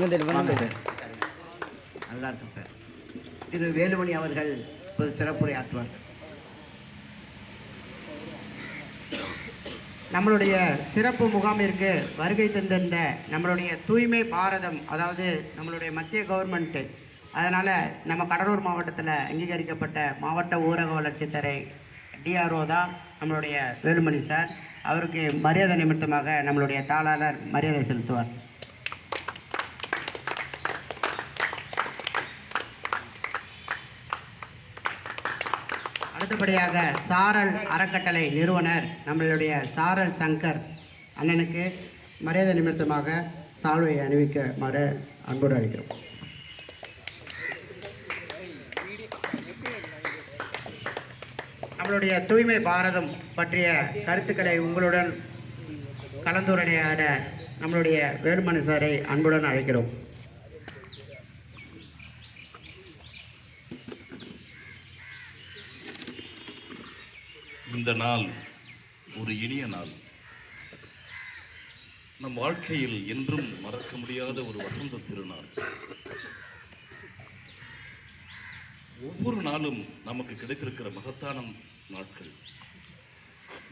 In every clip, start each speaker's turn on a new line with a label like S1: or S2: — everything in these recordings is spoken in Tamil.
S1: வந்துட்டு
S2: நல்லா இருக்கும் சார். திரு வேலுமணி அவர்கள் இப்போது சிறப்புரை ஆற்றுவார்கள்
S3: நம்மளுடைய சிறப்பு முகாமிற்கு வருகை தந்திருந்த நம்மளுடைய தூய்மை பாரதம் அதாவது நம்மளுடைய மத்திய கவர்மெண்ட்டு அதனால் நம்ம கடலூர் மாவட்டத்தில் அங்கீகரிக்கப்பட்ட மாவட்ட ஊரக வளர்ச்சித்துறை டிஆர்ஓ தான் நம்மளுடைய வேலுமணி சார். அவருக்கு மரியாதை நிமித்தமாக நம்மளுடைய தாளாளர் மரியாதை செலுத்துவார். அடுத்தபடியாக சாரல் அறக்கட்டளை நிறுவனர் நம்மளுடைய சாரல் சங்கர் அண்ணனுக்கு மரியாதை நிமித்தமாக சால்வை அணிவிக்குமாறு அன்போடு அளிக்கிறோம் நம்மளுடைய தூய்மை பாரதம் பற்றிய கருத்துக்களை உங்களுடன் கலந்துரையாட நம்மளுடைய வேலுமணி சாரை அன்புடன் அழைக்கிறோம்.
S4: இந்த நாள் ஒரு இனிய நாள். நம் வாழ்க்கையில் என்றும் மறக்க முடியாத ஒரு வசந்த திருநாள். ஒவ்வொரு நாளும் நமக்கு கிடைத்திருக்கிற மகத்தான நாட்கள்.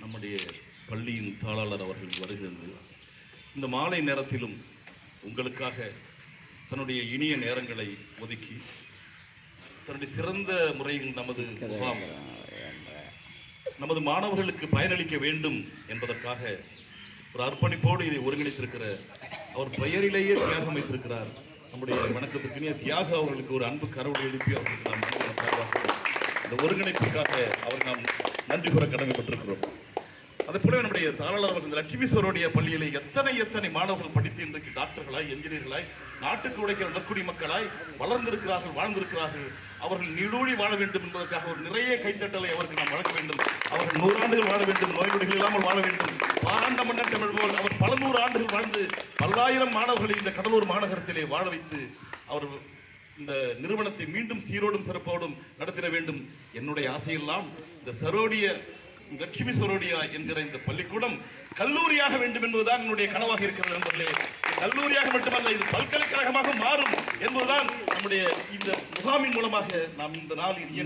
S4: நம்முடைய பள்ளியின் தாளாளர் அவர்கள் வருகிறது. இந்த மாலை நேரத்திலும் உங்களுக்காக தன்னுடைய இனிய நேரங்களை ஒதுக்கி தன்னுடைய சிறந்த முறையில் நமது முகாம் நமது மாணவர்களுக்கு பயனளிக்க வேண்டும் என்பதற்காக ஒரு அர்ப்பணிப்போடு இதை ஒருங்கிணைத்திருக்கிற அவர் பெயரிலேயே தியாகம் வைத்திருக்கிறார். நம்முடைய வணக்கத்திற்கினிய தியாக அவர்களுக்கு ஒரு அன்பு கரவொலி எழுப்பி அவர்களுக்கு நாம் இந்த ஒருங்கிணைப்புக்காக அவர் நாம் நன்றி கூற கடமைப்பட்டிருக்கிறோம். அதே போல நம்முடைய தாராளர் அவர்கள் இந்த லட்சுமி சோருடைய பள்ளியிலே எத்தனை எத்தனை மாணவர்கள் படித்து இன்றைக்கு டாக்டர்களாய் என்ஜினியர்களாய் நாட்டுக்கு உழைக்கிற நற்குடி மக்களாய் வளர்ந்திருக்கிறார்கள் வாழ்ந்திருக்கிறார்கள் அவர்கள் நீடூழி வாழ வேண்டும் என்பதற்காக ஒரு நிறைய கைத்தட்டலை அவருக்கு நாம் வழங்க வேண்டும். அவர்கள் நூறாண்டுகள் வாழ வேண்டும் நோய் நொடிகள் இல்லாமல் வாழ வேண்டும். பாராண்ட மன்னன் தமிழ் போல் அவர் பல நூறு ஆண்டுகள் வாழ்ந்து பல்லாயிரம் மாணவர்களை இந்த கடலூர் மாநகரத்திலே வாழ வைத்து அவர் இந்த நிறுவனத்தை மீண்டும் சீரோடும் சிறப்போடும் நடத்திட வேண்டும். என்னுடைய ஆசையெல்லாம் இந்த சரோடிய லட்சுமி சரோடியா என்கிற இந்த பள்ளிக்கூடம் கல்லூரியாக வேண்டும் என்பதுதான் என்னுடைய கனவாக இருக்கிறது நண்பர்களே. கல்லூரியாக மட்டுமல்ல இது பல்கலைக்கழகமாக மாறும் என்பதுதான் நம்முடைய இந்த முகாமின் மூலமாக நாம் இந்த நாள் இனிய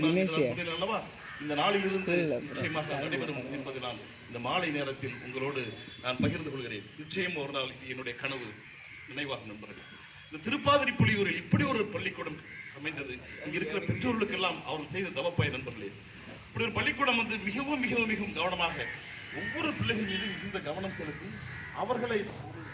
S4: அல்லவா? இந்த நாளில் இருந்து நிச்சயமாக நடைபெறும் என்பதை நான் இந்த மாலை நேரத்தில் உங்களோடு நான் பகிர்ந்து கொள்கிறேன். நிச்சயம் ஒரு நாள் என்னுடைய கனவு நினைவாக நண்பர்கள். இந்த திருப்பாதிரி புலியூரில் இப்படி ஒரு பள்ளிக்கூடம் அமைந்தது. இங்க இருக்கிற பெற்றோர்களுக்கெல்லாம் அவர்கள் செய்த தவப்பாய நண்பர்களே. இப்படி ஒரு பள்ளிக்கூடம் வந்து மிகவும் மிகவும் மிகவும் கவனமாக ஒவ்வொரு பிள்ளைகள் மீதும் மிகுந்த கவனம் செலுத்தி அவர்களை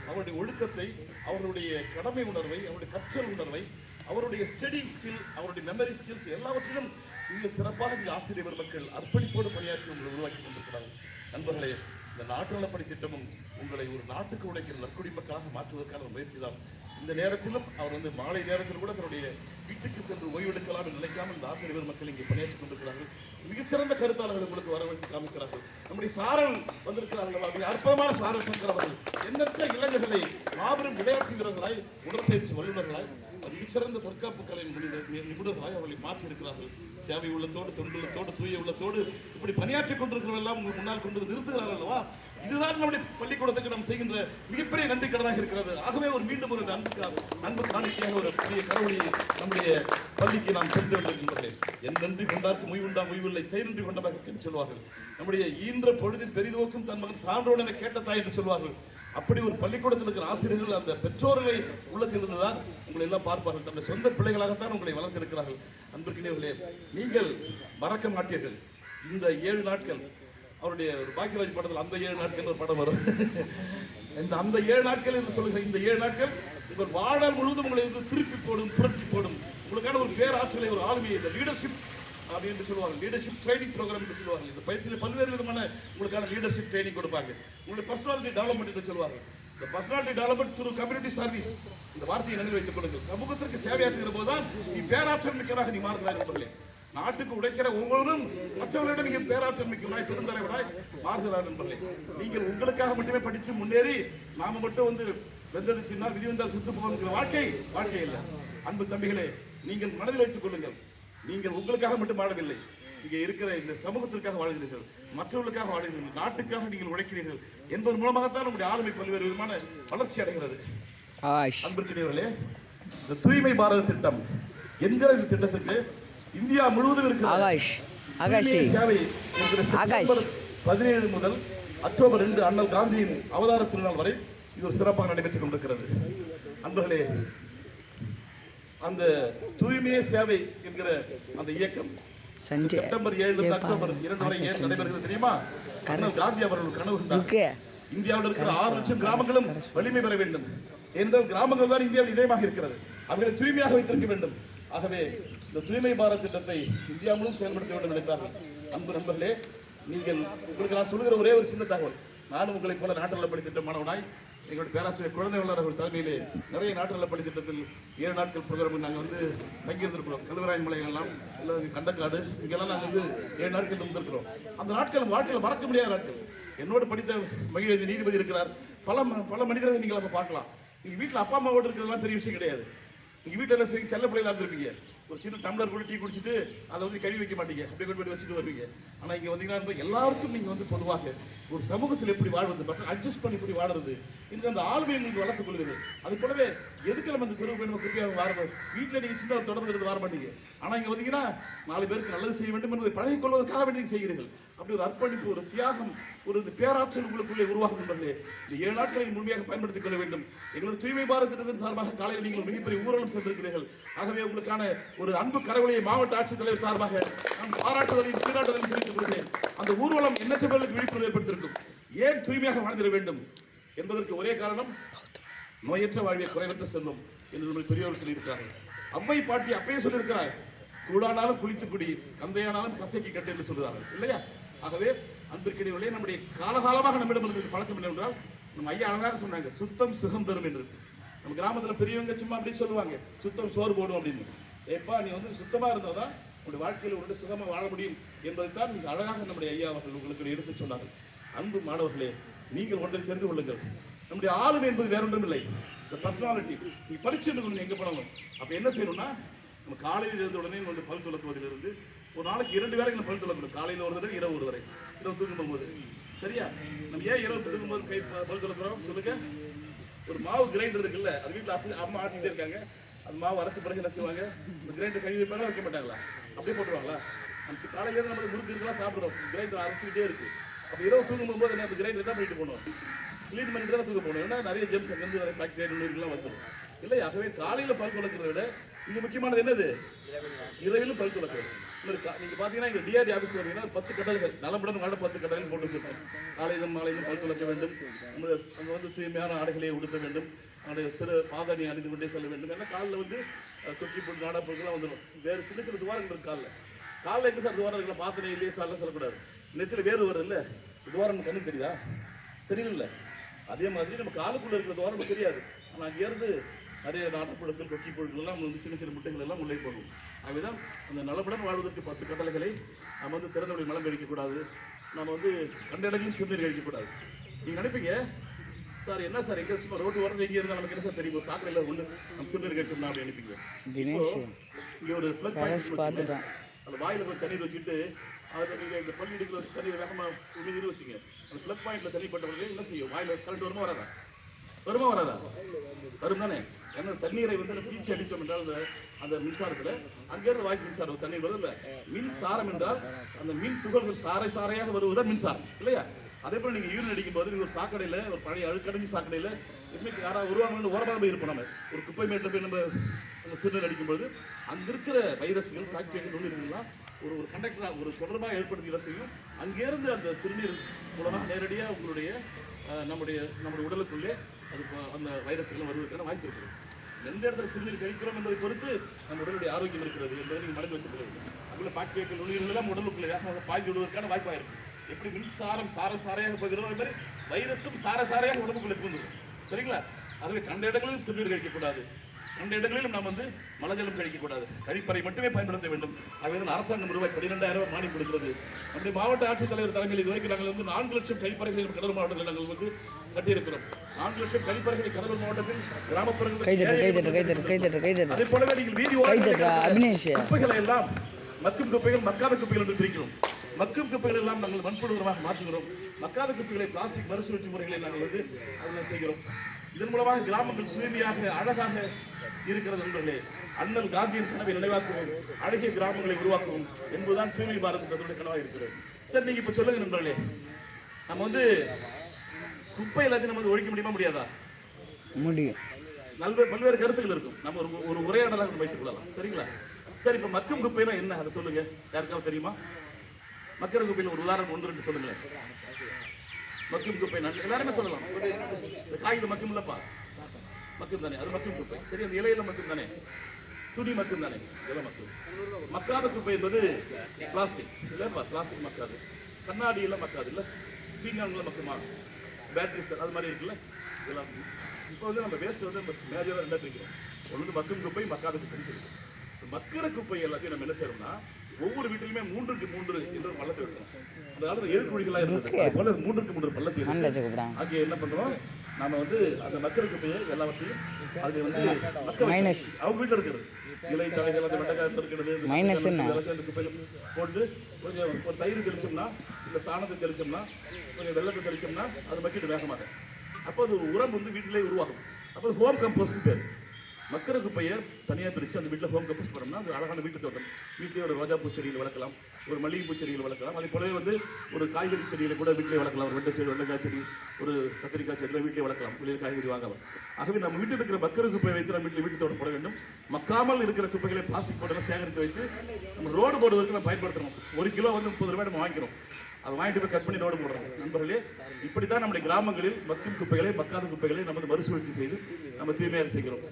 S4: அவருடைய ஒழுக்கத்தை அவர்களுடைய கடமை உணர்வை அவருடைய கற்றல் உணர்வை அவருடைய ஸ்டடி ஸ்கில் அவருடைய மெமரி ஸ்கில்ஸ் எல்லாவற்றிலும் மிக சிறப்பாக இந்த ஆசிரியர் மக்கள் அர்ப்பணிப்போடு பணியாற்றி உங்களை உருவாக்கி கொண்டிருக்கிறார்கள். நண்பர்களே இந்த நாட்டு நலப்பணி திட்டமும் உங்களை ஒரு நாட்டுக்கு உடைக்கிற நற்குடி மக்களாக மாற்றுவதற்கான ஒரு முயற்சி தான் இந்த நேரத்திலும் அவர் வந்து மாலை நேரத்தில் கூட தன்னுடைய வீட்டுக்கு சென்று ஓய்வெடுக்கலாம் என்று நினைக்காமல் இந்த ஆசிரியர் மக்கள் இங்கே பணியாற்றிக் கொண்டிருக்கிறார்கள். மிகச்சிறந்த கருத்தாளர்கள் உங்களுக்கு வரவேற்று காமிக்கிறார்கள். நம்முடைய சாரல் வந்திருக்கிறார்கள். மிக அற்புதமான சாரல் சங்கர் அவர்கள். எண்ணற்ற இளைஞர்களை மாபெரும் விளையாட்டு வீரர்களாய் உடற்பயிற்சி வல்லுநர்களாய் மிகச்சிறந்த தற்காப்பு கலை நிபுணர்களாய் அவர்களை மாற்றியிருக்கிறார்கள். சேவை உள்ளத்தோடு தொண்டுள்ளத்தோடு தூய உள்ளத்தோடு இப்படி பணியாற்றிக் கொண்டிருக்கிறவர்கள் எல்லாம் உங்களுக்கு முன்னால் கொண்டு நிறுத்துகிறார்கள் அல்லவா? இதுதான் நம்முடைய பள்ளிக்கூடத்துக்கு நாம் செய்கின்ற மிகப்பெரிய நன்றி கடனாக இருக்கிறது. ஆகவே ஒரு மீண்டும் ஒரு அன்பு அன்பு காணிக்கையாக ஒரு பெரிய கரவழியை நம்முடைய பள்ளிக்கு நாம் செலுத்த வேண்டியிருக்கின்றோம் என் நன்றி கொண்டார்க்கு முய்வுண்டா முய்வில்லை செய் நன்றி கொண்டதாக என்று சொல்வார்கள். நம்முடைய ஈன்ற பொழுதில் பெரிதோக்கும் தன் மகன் சான்றோடு என கேட்ட தாய் என்று சொல்வார்கள். அப்படி ஒரு பள்ளிக்கூடத்தில் இருக்கிற ஆசிரியர்கள் அந்த பெற்றோர்களை உள்ளத்தில் இருந்துதான் உங்களை எல்லாம் பார்ப்பார்கள். தன்னுடைய சொந்த பிள்ளைகளாகத்தான் உங்களை வளர்த்திருக்கிறார்கள். அன்பிற்கினர்களே நீங்கள் மறக்க மாட்டீர்கள். இந்த ஏழு நாட்கள் அவருடைய ஒரு பாக்கியராஜ் படத்தில் அந்த ஏழு நாட்கள் ஒரு படம் வரும். இந்த அந்த ஏழு நாட்கள் என்று சொல்லுகிற இந்த ஏழு நாட்கள் இவர் வாழ்நாள் முழுவதும் உங்களை வந்து திருப்பி போடும் புரட்டி போடும். உங்களுக்கான ஒரு பேராற்றலை ஒரு ஆளுமையை இந்த லீடர்ஷிப் அப்படின்னு சொல்லுவாங்க. லீடர்ஷிப் ட்ரைனிங் ப்ரோக்ராம் என்று சொல்லுவாங்க. இந்த பயிற்சியில் பல்வேறு விதமான உங்களுக்கான லீடர்ஷிப் ட்ரைனிங் கொடுப்பாங்க. உங்களுடைய பர்சனாலிட்டி டெவலப்மெண்ட் என்று சொல்லுவாங்க. இந்த personality development through community service இந்த வார்த்தையை நினைவு வைத்துக் கொள்ளுங்கள். சமூகத்திற்கு சேவையாற்றுகிற போதுதான் நீ பேராற்றல் மிக்கதாக நீ மாறுகிறாய் நண்பர்களே. நாட்டுக்கு உழைக்கிற ஒவ்வொருவரும் மற்றவர்களிடம் மிக பேராற்றல் மிக்கவராய் பெருந்தலைவராய் மாறுகிறார் நண்பர்களே. நீங்கள் உங்களுக்காக மட்டுமே படித்து முன்னேறி நாம மட்டும் வந்து வெந்தது தின்னால் விதி வந்தால் செத்து போகிற வாழ்க்கை வாழ்க்கை இல்லை. அன்பு தம்பிகளே நீங்கள் மனதில் வைத்துக் கொள்ளுங்கள். நீங்கள் உங்களுக்காக மட்டும் வாழவில்லை. இங்கே இருக்கிற இந்த சமூகத்திற்காக வாழ்கிறீர்கள் மற்றவர்களுக்காக வாழ்கிறீர்கள் நாட்டுக்காக நீங்கள் உழைக்கிறீர்கள் என்பதன் மூலமாகத்தான் உங்களுடைய ஆளுமை பல்வேறு விதமான வளர்ச்சி அடைகிறது.
S1: ஆஷ்.
S4: அன்பிற்கினியவர்களே இந்த தூய்மை பாரத திட்டம் என்கிற இந்த திட்டத்துக்கு இந்தியா முழுவதும் இருக்கிற
S1: ஆகாஷ் ஆகாஷ்.
S4: சேவை
S1: ஆகாஷ்.
S4: பதினேழு முதல் அக்டோபர் ரெண்டு அண்ணல் காந்தியின் அவதார திருநாள் வரை இது ஒரு சிறப்பாக நடைபெற்றுக் கொண்டிருக்கிறது. அன்பர்களே அந்த தூய்மையே சேவை என்கிற அந்த இயக்கம் செப்டம்பர் ஏழு அக்டோபர் இரண்டு வரை ஏன் நடைபெறுகிறது தெரியுமா? அண்ணல் காந்தி அவர்கள் கனவு இந்தியாவில் இருக்கிற ஆறு லட்சம் கிராமங்களும் வலிமை பெற வேண்டும். என்றால் கிராமங்கள் தான் இந்தியாவில் இதயமாக இருக்கிறது. அவர்களை தூய்மையாக வைத்திருக்க வேண்டும். ஆகவே இந்த தூய்மை பாரத் திட்டத்தை இந்தியா முழுவதும் செயல்படுத்த வேண்டும் நினைத்தார்கள் அன்பு நண்பர்களே நீங்கள் உங்களுக்கு நான் சொல்லுகிற ஒரே ஒரு சின்ன தகவல். நானும் உங்களைப் போல நாட்டு நலப்பணி திட்ட மாணவனாய் எங்களுடைய பேராசிரியர் குழந்தை வளர் தலைமையிலே நிறைய நாட்டு நலப்பணி திட்டத்தில் ஏழு நாட்கள் ப்ரோக்ராம் நாங்கள் வந்து தங்கியிருந்திருக்கிறோம். கல்வராயன் மலைகள்லாம் எல்லாம் கண்டக்காடு இங்கெல்லாம் நாங்கள் வந்து ஏழு நாட்கள் இருந்திருக்கிறோம். அந்த நாட்கள் வாழ்க்கையில் மறக்க முடியாத நாட்கள். என்னோடு படித்த மகிழ நீதிபதி இருக்கிறார். பல ம- பல மனிதர்களை நீங்கள் அப்போ பார்க்கலாம். நீங்கள் வீட்டில் அப்பா அம்மாவோடு இருக்கிறதுலாம் பெரிய விஷயம் கிடையாது. நீங்கள் வீட்டில் என்ன செய்வீங்க செல்ல பிள்ளைகளா இருந்திருப்பீங்க ஒரு சின்ன டம்ளர் கூட டீ குடிச்சிட்டு அதை வந்து கழுவி வைக்க மாட்டீங்க. அப்படியே கொண்டு போய் வச்சுட்டு வருவீங்க. ஆனால் இங்கே வந்தீங்கன்னா எல்லாருக்கும் நீங்கள் வந்து பொதுவாக ஒரு சமூகத்தில் எப்படி வாழ்வது? மற்ற அட்ஜஸ்ட் பண்ணி எப்படி வாடுறது இந்த அந்த ஆளுமையை நீங்கள் வளர்த்துக் கொள்வீர்கள் அது போலவே எதுக்கு நம்ம இந்த தெருவு நம்ம குறிப்பாக வார வீட்டில் நீங்கள் சின்ன தொடர்ந்து வர மாட்டீங்க. ஆனால் இங்கே வந்தீங்கன்னா நாலு பேருக்கு நல்லது செய்ய வேண்டும் என்பதை பழகிக் கொள்வதற்காக வேண்டி செய்கிறீர்கள். அப்படி ஒரு அர்ப்பணிப்பு ஒரு தியாகம் ஒரு பேராற்றல் உங்களுக்குள்ளே உருவாகும் என்பதிலே இந்த ஏழு நாட்களை முழுமையாக பயன்படுத்திக் கொள்ள வேண்டும். எங்களோட தூய்மை பாரத திட்டத்தின் சார்பாக காலையில் நீங்கள் மிகப்பெரிய ஊர்வலம் சென்றிருக்கிறீர்கள் ஆகவே உங்களுக்கான ஒரு அன்பு கரவழியை மாவட்ட ஆட்சித்தலைவர் சார்பாக நான் பாராட்டுதலையும் சீராட்டுதலையும் தெரிவித்துக் கொள்கிறேன். அந்த ஊர்வலம் எண்ணற்ற பேருக்கு விழிப்புணர்வு வேண்டும். ஏன் தூய்மையாக வாழ்ந்திட வேண்டும்? என்பதற்கு ஒரே காரணம் நோயற்ற வாழ்வை குறைவற்ற செல்வம் என்று நம்ம பெரியவர் சொல்லியிருக்கிறார்கள். அவ்வை பாட்டி அப்பயே சொல்லியிருக்கிறார் கூடானாலும் குளித்து குடி கந்தையானாலும் கசைக்கு கட்டு என்று சொல்கிறார்கள் இல்லையா? ஆகவே அன்பிற்கிடையே நம்முடைய காலகாலமாக நம்மிடம் இருந்த பழக்கம் என்னவென்றால் நம்ம ஐயா அழகாக சொன்னாங்க சுத்தம் சுகம் தரும் என்று. நம்ம கிராமத்தில் பெரியவங்க சும்மா அப்படி சொல்லுவாங்க சுத்தம் சோறு போடும் அப்படின்னு. ஏப்பா நீ வந்து சுத்தமாக இருந்தால் தான் உங்களுடைய வாழ்க்கையில் உங்களுடைய சுகமாக வாழ முடியும் என்பதைத்தான் மிக அழகாக நம்முடைய ஐயா அவர்கள் உங்களுக்கு எடுத்து சொன்னார்கள். அன்பு மாணவர்களே நீங்கள் ஒன்றை தெரிந்து கொள்ளுங்கள். நம்முடைய ஆளுமை என்பது வேற ஒன்றும் இல்லை. இந்த பர்சனாலிட்டி நீ பரிச்சு கொண்டு எங்க போனாலும். அப்ப என்ன செய்யணும்னா நம்ம காலையில் இருந்த உடனே வந்து பல் துளக்குவதிலிருந்து ஒரு நாளைக்கு இரண்டு வேளைகள் பல் துளக்கணும் காலையில் ஒரு தடவை இரவு ஒரு வரை இரவு தூங்கும் போகும்போது சரியா? நம்ம ஏன் இரவு தூங்கும்போது கை பல் துளக்குறோம் சொல்லுங்க. ஒரு மாவு கிரைண்டர் இருக்குல்ல அது வீட்டில் அசை அம்மா ஆட்டிகிட்டே இருக்காங்க. அந்த மாவு அரைச்ச பிறகு என்ன செய்வாங்க? இந்த கிரைண்டர் கழுவி வைப்பாங்களா வைக்க மாட்டாங்களா? அப்படியே போட்டுருவாங்களா? நம்ம காலையிலேருந்து நம்ம முறுக்கு இருக்கலாம் சாப்பிடுறோம். கிரைண்டர் அரைச்சிக்கிட்டே இருக்குது அப்போ இரவு தூங்கும் போது என்ன கிரைண்டர் என்ன பண்ணிட்டு போகணும். க்ளீன் பண்ணிட்டு தான் தூக்க போகணும். ஏன்னா நிறைய ஜெம்ஸ் அங்கேருந்து வர பாக்டீரியா நுண்ணுயிர்கள்லாம் வந்துடும் இல்லை ஆகவே காலையில் பல் துளக்கிறத விட இங்கே முக்கியமானது என்னது? இரவிலும் பல் துளக்கிறது. இன்னொரு கா- நீங்க பாத்தீங்கன்னா டிஆர்டி ஆஃபீஸ் வந்தீங்கன்னா பத்து கடல்கள் நலமுடன் வாழ பத்து கடல்கள் போட்டு வச்சுருக்கோம் காலையிலும் மாலையிலும் பல் துளக்க வேண்டும். நம்ம வந்து தூய்மையான ஆடைகளை உடுத்த வேண்டும். அவனுடைய சிறு பாதணி அணிந்து கொண்டே செல்ல வேண்டும். ஏன்னா காலில் வந்து அஹ், தொக்கி போட்டு நாடா பொருட்கள்லாம் வந்துடும் வேறு சின்ன சின்ன துவாரங்கள் இருக்கு காலில். காலில் எப்படி சார் துவாரம் இருக்குல்ல பாத்தனை இல்லையே சார்லாம் சொல்லக்கூடாது. நெத்தியில் வேறு வருது இல்லை துவாரம் நம்ம கண்ணுக்கு தெரியுதா? தெரியல அதே மாதிரி நம்ம காலுக்குள்ள இருக்கிற துவாரம் தெரியாது. ஆனால் அங்கேருந்து நிறைய நாட்டுப்புழுக்கள் கொக்கி புழுக்கள் எல்லாம் வந்து சின்ன சின்ன முட்டைகள் எல்லாம் உள்ளே போகும். ஆகவேதான் அந்த நலமுடன் வாழ்வதற்கு பத்து கட்டளைகளை நம்ம வந்து திறந்த வழி மலம் கழிக்கக்கூடாது. நம்ம வந்து கண்ட இடங்களையும் சிறுநீர் கழிக்கக்கூடாது. நீங்கள் நினைப்பீங்க சார் என்ன சார்? எங்கே சும்மா ரோட்டு ஓரம் எங்கே இருந்தால் நமக்கு என்ன சார் தெரியும்? சாக்கடையில் ஒன்று நம்ம சிறுநீர் கழிச்சிடலாம் அப்படின்னு நினைப்பீங்க. இங்கே ஒரு ஃப்ளக்
S1: பார்த்துட்டேன்.
S4: அந்த வாயில கொஞ்சம் தண்ணீர் வச்சுட்டு அதில் நீங்கள் இந்த பள்ளி இடுக்கில் வச்சு தண்ணீர் வேகமாக உமிழ்ந்து வச்சுங்க. அந்த ஃப்ளக் பாயிண்டில் தண்ணி பட்ட என்ன செய்யும்? வாயில் கரண்ட் வருமா வராதா? வருமா வராதா? வரும் தானே. ஏன்னா தண்ணீரை வந்து நம்ம பீச்சி அடித்தோம் என்றால் அந்த அந்த மின்சாரத்தில் அங்கேருந்து வாய்க்கு மின்சாரம் தண்ணீர் வருது இல்லை மின்சாரம் என்றால் அந்த மின் துகள்கள் சாறை சாறையாக வருவதுதான் மின்சாரம். இல்லையா? அதே போல் நீங்கள் யூரின் அடிக்கும் போது நீங்கள் ஒரு சாக்கடையில் ஒரு பழைய அழுக்கடைஞ்சி சாக்கடையில் எப்படி யாராவது வருவாங்கன்னு ஓரமாக போய் இருப்போம் நம்ம. ஒரு குப்பை மேட்டில் போய் நம்ம சிறுநீர் அடிக்கும்போது அங்கே இருக்கிற வைரஸ்கள் பாக்டீரியா நுண்ணுயிர்கள்லாம் ஒரு ஒரு கண்டக்டராக ஒரு தொடர்பாக ஏற்படுத்துகிற செய்யும் அங்கேருந்து அந்த சிறுநீர் மூலமாக நேரடியாக உங்களுடைய நம்முடைய நம்முடைய உடலுக்குள்ளே அது அந்த வைரஸ்கள் வருவதற்கான வாய்ப்பு இருக்கிறது எந்த இடத்துல சிறுநீர் கழிக்கிறோம் என்பதை பொறுத்து நம்ம உடலுடைய ஆரோக்கியம் இருக்கிறது என்பதை நீங்கள் மனதில் வைத்துக் கொள்ள வேண்டும். பாக்டீரியாக்கள் நுண்ணுயிர்கள் எல்லாம் உடலுக்குள்ளே வேகமாக பாய்ந்து விடுவதற்கான வாய்ப்பாக இருக்கும் எப்படி மின்சாரம் சாரம் சாரையாக போகிறதோ அதே மாதிரி வைரஸும் சார சாரையாக உடம்புக்குள்ளே புகுந்துடும் சரிங்களா? அதுவே கண்ட இடங்களிலும் சிறுநீர் கழிக்கக்கூடாது. கண்ட இடங்களிலும் நாம் வந்து மலஜலம் கழிக்கக்கூடாது. கழிப்பறை மட்டுமே பயன்படுத்த வேண்டும். ஆகவே தான் அரசாங்கம் ரூபாய் பன்னிரெண்டாயிரம் ரூபாய் மானியம் கொடுக்கிறது. நம்முடைய மாவட்ட ஆட்சித்தலைவர் தலைமையில் இதுவரைக்கும் நாங்கள் வந்து நான்கு லட்சம் கழிப்பறைகளை கடலூர் மாவட்டத்தில் நாங்கள் வந்து கட்டியிருக்கிறோம். நான்கு லட்சம் கழிப்பறைகளை கடலூர் மாவட்டத்தில் கிராமப்புறங்களில் அதே போலவே நீங்கள் வீதி. குப்பைகளை எல்லாம் மக்கும் குப்பைகள் மக்காத குப்பைகள் என்று பிரிக்கிறோம். மக்கும் குப்பைகள் எல்லாம் நாங்கள் மண்புழு உரமாக மாற்றுகிறோம். மக்காத குப்பைகளை பிளாஸ்டிக் மறுசுழற்சி முறைகளை நாங்கள் வந்து அதில் செய்கிறோம். இதன் மூலமாக கிராமங்கள் தூய்மையாக அழகாக இருக்கிறது நண்பர்களே. அண்ணல் காந்தியின் கனவை நினைவாக்குவோம் அழகிய கிராமங்களை உருவாக்குவோம் என்பதுதான் தூய்மை பாரத் திட்டத்துடைய கனவாக இருக்கிறது. சரி நீங்க இப்ப சொல்லுங்க நண்பர்களே. நம்ம வந்து குப்பை எல்லாத்தையும் நம்ம வந்து ஒழிக்க முடியுமா முடியாதா?
S1: முடியும்.
S4: நல்வே பல்வேறு கருத்துக்கள் இருக்கும். நம்ம ஒரு ஒரு உரையாடலாக நம்ம வைத்துக் கொள்ளலாம். சரிங்களா? சரி இப்ப மக்கும் குப்பைனா என்ன? அதை சொல்லுங்க. யாருக்காவது தெரியுமா? மக்கர குப்பையில் ஒரு உதாரணம் ஒன்று ரெண்டு சொல்லுங்களேன். மக்கும் குப்பை நன்றி எல்லாருமே சொல்லலாம். இந்த காகித மக்கும் இல்லப்பா. மக்கும் தானே அது மக்கும் குப்பை சரி அந்த இலையில மக்கும் தானே? துணி மக்கும் தானே? இலை மக்கும். மக்காத குப்பை என்பது பிளாஸ்டிக் இல்லப்பா பிளாஸ்டிக் மக்காது. கண்ணாடியில மக்காது இல்ல? பீங்கான்ல மக்குமா? பேட்டரி செல் அது மாதிரி இருக்குல்ல? இதெல்லாம். இப்போ வந்து நம்ம வேஸ்ட் வந்து மேஜராக ரெண்டாக பிரிக்கிறோம். ஒன்று வந்து மக்கும் குப்பை மக்காத குப்பை தெரியும் மக்கிற குப்பை எல்லாத்தையும் நம்ம என்ன செய்யறோம்னா ஒவ்வொரு வீட்டிலுமே மூன்றுக்கு மூன்று என்று ஒரு பள்ளத்தை வைக்கணும் காலத்துல ஏற்குழிகளா இருந்தது? மூன்றுக்கு மூன்று பள்ளத்தை
S1: மண்டை
S4: இருக்கு
S1: கூப்பிடாங்க
S4: அங்கே என்ன பண்றோம்? நாம வந்து அந்த மக்கிற குப்பையை எல்லாவற்றையும் அது வந்து.
S1: Minus.
S4: அவங்க வீட்டுல இருக்கிறது. இலை தலைகள் அந்த வெண்டைக்காய் இருக்கிறது அந்த குப்பையில போட்டு கொஞ்சம் ஒரு தயிர் தெளிச்சோம்னா இல்ல சாணத்தை தெளிச்சோம்னா கொஞ்சம் வெள்ளத்தை தெளிச்சோம்னா அது மக்கிட்டு வேகமாக. அப்போ அது உரம் வந்து வீட்டிலே உருவாகும். அப்போ ஹோம் கம்போஸ்ட் பேர். மக்கிற குப்பையை தனியாக பிரித்து அந்த வீட்டில் ஹோம் கம்போஸ்ட் பண்ணோம்னா அது அழகான வீட்டு தோட்டம். வீட்டிலே ஒரு ரோஜா பூச்செடியில் வளர்க்கலாம் ஒரு மல்லிகை செடியில் வளர்க்கலாம். அதே போலவே வந்து ஒரு காய்கறி செடியில் கூட வீட்டிலே வளர்க்கலாம். ஒரு வெண்டை செடி வெண்டைக்காய் செடி ஒரு கத்திரிக்காய் செடியில் வீட்டிலே வளர்க்கலாம். வெளியில் காய்கறி வாங்கலாம். ஆகவே நம்ம வீட்டில் இருக்கிற மக்கிற குப்பையை வைத்து நம்ம வீட்டில் வீட்டு தோட்டம் போட வேண்டும். மக்காமல் இருக்கிற குப்பைகளை பிளாஸ்டிக் போட்டெல்லாம் சேகரித்து வைத்து நம்ம ரோடு போடுவதற்கு நம்ம பயன்படுத்தணும் ஒரு கிலோ வந்து முப்பது ரூபாய் நம்ம வாங்கிக்கிறோம். அதை வாங்கிட்டு போய் கட் பண்ணி ரோடு போடுறோம். நண்பர்களே இப்படி தான் நம்முடைய கிராமங்களில் மக்கும் குப்பைகளை மக்காத குப்பைகளை நம்ம மறுசுழற்சி செய்து நம்ம தூய்மையாக செய்கிறோம்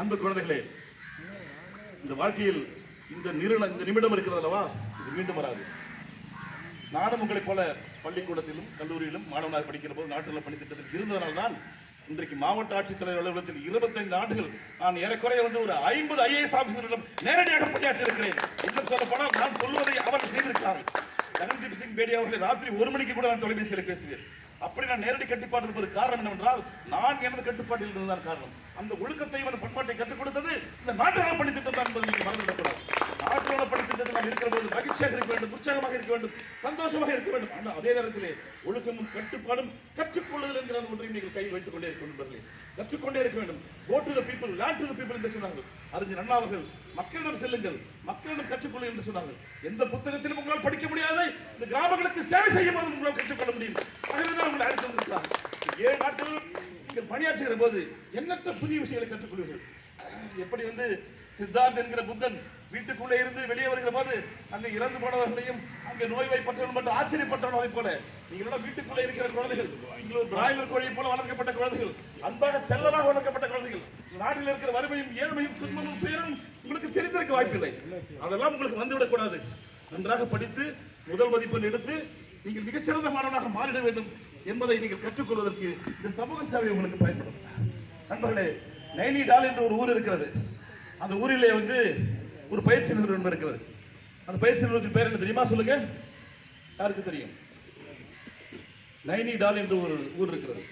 S4: அன்பு குழந்தைகளே இந்த வாழ்க்கையில் இந்த நிறுவனம் இந்த நிமிடம் இருக்கிறது அல்லவா? இது மீண்டும் வராது. நானும் உங்களைப் போல பள்ளிக்கூடத்திலும் கல்லூரியிலும் மாணவனாக படிக்கிற போது நாட்டில் பணித்திட்டத்தில் இருந்ததனால்தான் இன்றைக்கு மாவட்ட ஆட்சித்தலைவர் அலுவலகத்தில் இருபத்தைந்து ஆண்டுகள் நான் ஏறக்குறைய வந்து ஒரு ஐம்பது ஐஏஎஸ் ஆபீசர்களிடம் நேரடியாக பணியாற்றி இருக்கிறேன். இன்னும் சொல்ல போனால் நான் சொல்வதை அவர்கள் செய்திருக்கிறார்கள். ககன்தீப் சிங் பேடி அவர்களை ராத்திரி ஒரு மணிக்கு கூட நான் தொலைபேசியில் பேசுவேன். அப்படி நான் நேரடி கட்டுப்பாடு இருப்பது காரணம் என்னவென்றால் நான் எனது கட்டுப்பாட்டில் இருந்ததுதான் காரணம். அந்த ஒழுக்கத்தையும் அந்த பண்பாட்டை கற்றுக் கொடுத்தது இந்த நாட்டு பணி திட்டம் தான் என்பதை நீங்கள் மறந்துவிடக்கூடாது. நாட்டு பணி திட்டத்தில் நாம் இருக்கிற போது மகிழ்ச்சியாக இருக்க வேண்டும் உற்சாகமாக இருக்க வேண்டும் சந்தோஷமாக இருக்க வேண்டும். ஆனால் அதே நேரத்திலே ஒழுக்கமும் கட்டுப்பாடும் கற்றுக்கொள்ளுதல் என்கிற அந்த ஒன்றையும் நீங்கள் கையில் வைத்துக் கொண்டே இருக்க வேண்டும் கற்றுக்கொண்டே இருக்க வேண்டும். Go to the people land to the people என்று சொன்னார்கள். அறிஞர் அண்ணா அவர்கள் மக்களிடம் செல்லுங்கள். மக்களிடம் கற்றுக்கொள்ளும் என்று சொன்னார்கள். எந்த புத்தகத்திலும் உங்களால் படிக்க முடியாத இந்த கிராமங்களுக்கு சேவை செய்யும் போது உங்களால் கற்றுக்கொள்ள முடியும். ஆகவே உங்களை அழைத்து வந்திருக்கிறார். ஏழு நாட்கள் நீங்கள் பணியாற்றுகிற போது எண்ணற்ற புதிய விஷயங்களை கற்றுக்கொள்வீர்கள். எப்படி வந்து சித்தார்த் என்கிற புத்தன் வீட்டுக்குள்ளே இருந்து வெளியே வருகிற போது அங்கே இறந்து போனவர்களையும் நோய்வாய் நோய்வாய்ப்பட்டவர்கள் மட்டும் ஆச்சரியப்பட்டவர்கள் அதை போல. நீங்களோட வீட்டுக்குள்ளே இருக்கிற குழந்தைகள் நீங்கள் பிராய்லர் கோழியை போல வளர்க்கப்பட்ட குழந்தைகள் அன்பாக செல்லமாக வளர்க்கப்பட்ட குழந்தைகள் நாட்டில் இருக்கிற வறுமையும் ஏழ்மையும் துன்பமும் துயரும் உங்களுக்கு தெரிந்திருக்க வாய்ப்பில்லை. அதெல்லாம் உங்களுக்கு வந்துவிடக் கூடாது. நன்றாக படித்து முதல் மதிப்பெண் எடுத்து நீங்கள் மிகச்சிறந்த மாணவனாக மாறிட வேண்டும் என்பதை நீங்கள் கற்றுக்கொள்வதற்கு இந்த சமூக சேவை உங்களுக்கு பயன்படும். நண்பர்களே நைனிடால் என்று ஒரு ஊர் இருக்கிறது. அந்த ஊரிலே வந்து ஒரு பயிற்சி நிறுவனம் இருக்கிறது. அந்த பயிற்சி நிறுவனத்தின் பேர் என்ன தெரியுமா? சொல்லுங்க. யாருக்கு தெரியும்? நைனிடால் என்று ஒரு ஊர் இருக்கிறது.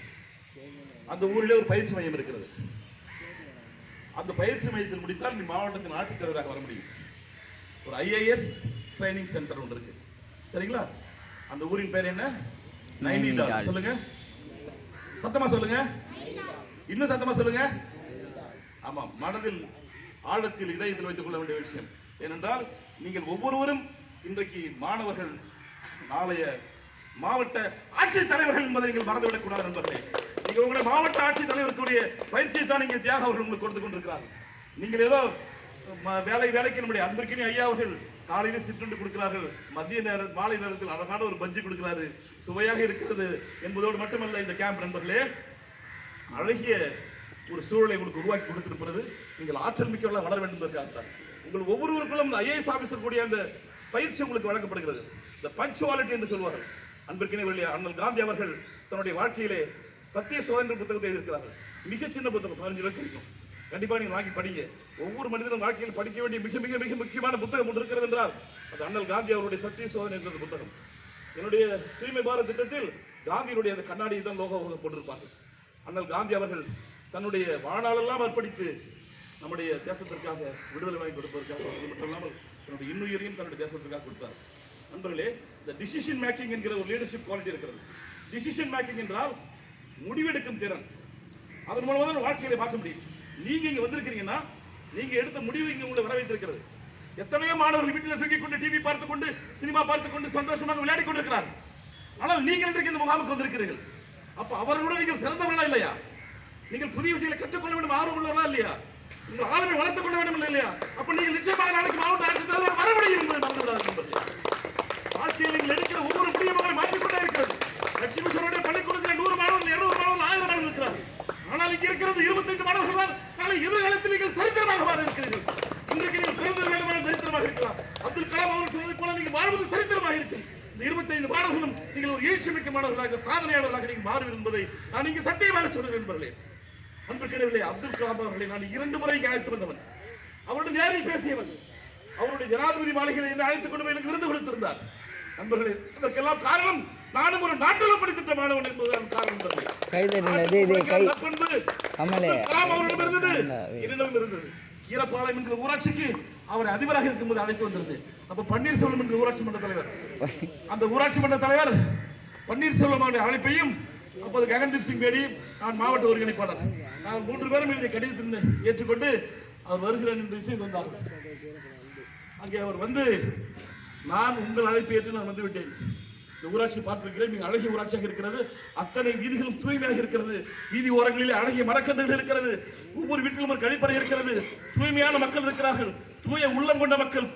S4: அந்த ஊரிலே ஒரு பயிற்சி மையம் இருக்கிறது. அந்த பயிற்சி மையத்தில் முடித்தால் நீ மாவட்டத்தின் ஆட்சித்தலைவராக வர முடியும். ஒரு ஐஏஎஸ் ட்ரைனிங் சென்டர் ஒன்று இருக்கு. சரிங்களா? அந்த ஊரின் பேர் என்ன? நைனிடால்
S1: நைனிடால்.
S4: சொல்லுங்க. சத்தமா சொல்லுங்க. இன்னும் சத்தமா சொல்லுங்க. ஆமாம். மனதில் ஆழத்தில் இதயத்தில் வைத்துக் கொள்ள வேண்டிய விஷயம். ஏனென்றால் நீங்கள் ஒவ்வொருவரும் இன்றைக்கு மாணவர்கள் நாளைய மாவட்ட ஆட்சித் தலைவர்கள் என்பதை நீங்கள் மறந்துவிடக்கூடாது நண்பர்களே. நீங்கள் உங்களை மாவட்ட ஆட்சித் தலைவருக்குரிய பயிற்சியை தான் நீங்கள் தியாக அவர்கள் உங்களுக்கு கொடுத்து கொண்டிருக்கிறார்கள். நீங்கள் ஏதோ வேலை வேலைக்கு நம்முடைய அன்பிற்கினி ஐயா அவர்கள் காலையில சிற்றுண்டு கொடுக்கிறார்கள். மதிய நேர மாலை நேரத்தில் அழகான ஒரு பஜ்ஜி கொடுக்கிறாரு. சுவையாக இருக்கிறது என்பதோடு மட்டுமல்ல இந்த கேம்ப் நண்பர்களே அழகிய ஒரு சூழலை உங்களுக்கு உருவாக்கி கொடுத்திருக்கிறது நீங்கள் ஆற்றல் மிக்கவர்களாக வளர வேண்டும் என்பதற்காகத்தான் உங்கள் ஒவ்வொருவருக்குள்ளும் ஐஏஎஸ் ஆஃபீஸர் கூடிய அந்த பயிற்சி உங்களுக்கு வழங்கப்படுகிறது. இந்த பஞ்சுவாலிட்டி என்று சொல்வார்கள். அன்பிற்கினே வெளியே அண்ணல் காந்தி அவர்கள் தன்னுடைய வாழ்க்கையிலே சத்திய சோதனை புத்தகத்தை எழுதியிருக்கிறார்கள். மிக சின்ன புத்தகம் பதினஞ்சு லட்சம் இருக்கும். கண்டிப்பாக நீங்கள் வாங்கி படிங்க. ஒவ்வொரு மனிதனும் வாழ்க்கையில் படிக்க வேண்டிய மிக மிக மிக முக்கியமான புத்தகம் ஒன்று இருக்கிறது என்றால் அது அண்ணல் காந்தி அவருடைய சத்திய சோதனை என்ற புத்தகம். என்னுடைய தூய்மை பாரத் திட்டத்தில் காந்தியினுடைய அந்த கண்ணாடியை தான் லோகோவாக கொண்டிருப்பார்கள் அண்ணல் காந்தி அவர்கள் தன்னுடைய வாழ்நாளெல்லாம் அர்ப்பணித்து நம்முடைய தேசத்திற்காக விடுதலை வாங்கி கொடுப்பதற்காக அது மட்டும் இல்லாமல் தன்னுடைய இன்னுயிரையும் தன்னுடைய தேசத்திற்காக கொடுத்தார். நண்பர்களே இந்த டிசிஷன் மேக்கிங் என்கிற ஒரு லீடர்ஷிப் குவாலிட்டி இருக்கிறது. டிசிஷன் மேக்கிங் என்றால் முடிவெடுக்கும் திறன். அதன் மூலமாக தான் வாழ்க்கையில மாற்ற முடியும். நீங்க இங்க வந்திருக்கிறீங்கன்னா நீங்க எடுத்த முடிவு இங்க உங்களை வர வைத்திருக்கிறது. எத்தனையோ மாணவர்கள் வீட்டில் தூக்கிக் கொண்டு டிவி பார்த்து கொண்டு சினிமா பார்த்து கொண்டு சந்தோஷமாக விளையாடி கொண்டிருக்கிறார்கள். ஆனால் நீங்கள் இன்றைக்கு இந்த முகாமுக்கு வந்திருக்கிறீர்கள். அப்ப அவர்களோட நீங்கள் சிறந்தவர்களா இல்லையா? நீங்கள் புதிய விஷயங்களை கற்றுக்கொள்ள வேண்டும் ஆர்வம் உள்ளவர்களா இல்லையா? உங்கள் ஆளுமை வளர்த்துக் கொள்ள வேண்டும் இல்லையா? அப்ப நீங்கள் நிச்சயமாக நாளைக்கு மாவட்ட ஆட்சித்தலைவர் வர முடியும் என்பதை மறந்து விடாதீர்கள் நண்பர்களே. நீங்கள் எடுக்கிற ஒவ்வொரு முடிவுமாக மாற்றிக்கொண்டே இருக்கிறது. லட்சுமி சாருடைய பள்ளிக்கூடத்தில் நூறு மாணவர்கள் இருநூறு மாணவர்கள் ஆயிரம் மாணவர்கள் இருக்கிறார்கள். ஆனால் இங்கே இருக்கிறது இருபத்தைந்து மாணவர்கள் தான். நாளை எதிர்காலத்தில் நீங்கள் சரித்திரமாக மாற இருக்கிறீர்கள். இன்றைக்கு நீங்கள் பிறந்த வேண்டுமான சரித்திரமாக இருக்கலாம். அப்துல் கலாம் அவர்கள் சொன்னது போல நீங்கள் வாழ்வது சரித்திரமாக இருக்கும். இந்த இருபத்தைந்து மாணவர்களும் நீங்கள் ஒரு எழுச்சி மிக்க மாணவர்களாக சாதனையாளர்களாக நீங்கள் மாறுவீர்கள் என்பதை நான் இங்கே சத்தியமாக சொல்கிறேன் என்பர்களே அன்புக்கிடவில்லை அப்துல் கலாம் அவர்களை நான் இரண்டு முறை அழைத்து வந்தவன். அவருடன் நேரில் பேசியவன். அவருடைய ஜனாதிபதி மாளிகையில் என்னை அழைத்துக் கொண்டு எனக்கு விருது கொடுத்திருந்தார். நண்பர்களே இதற்கெல்லாம் காரணம் நானும் ஒரு நாட்டில் படித்திட்ட மாணவன் என்பதுதான் காரணம் இருந்தது. கீரப்பாளையம் என்கிற ஊராட்சிக்கு அவர் அதிபராக இருக்கும்போது அழைத்து வந்திருந்தது அப்ப பன்னீர்செல்வம் என்கிற ஊராட்சி மன்ற தலைவர். அந்த ஊராட்சி மன்ற தலைவர் பன்னீர்செல்வம் அவருடைய அழைப்பையும் அப்போது ககன்தீப் சிங் பேடி நான் மாவட்ட ஒருங்கிணைப்பாளர். நான் மூன்று பேரும் எழுதிய கடிதத்தின் ஏற்றுக்கொண்டு அவர் வருகிறார் என்ற விஷயம் வந்தார். அங்கே அவர் வந்து நான் உங்கள் அழைப்பை ஏற்று நான் வந்து விட்டேன் இந்த ஊராட்சி பார்த்திருக்கிறேன். மிக அழகிய ஊராட்சியாக இருக்கிறது. அத்தனை வீதிகளும் தூய்மையாக இருக்கிறது. வீதி ஓரங்களிலே அழகிய மரக்கன்றுகள் இருக்கிறது. ஒவ்வொரு வீட்டிலும் ஒரு கழிப்பறை இருக்கிறது. தூய்மையான மக்கள் இருக்கிறார்கள். தூய உள்ளம் கொண்ட மக்கள்.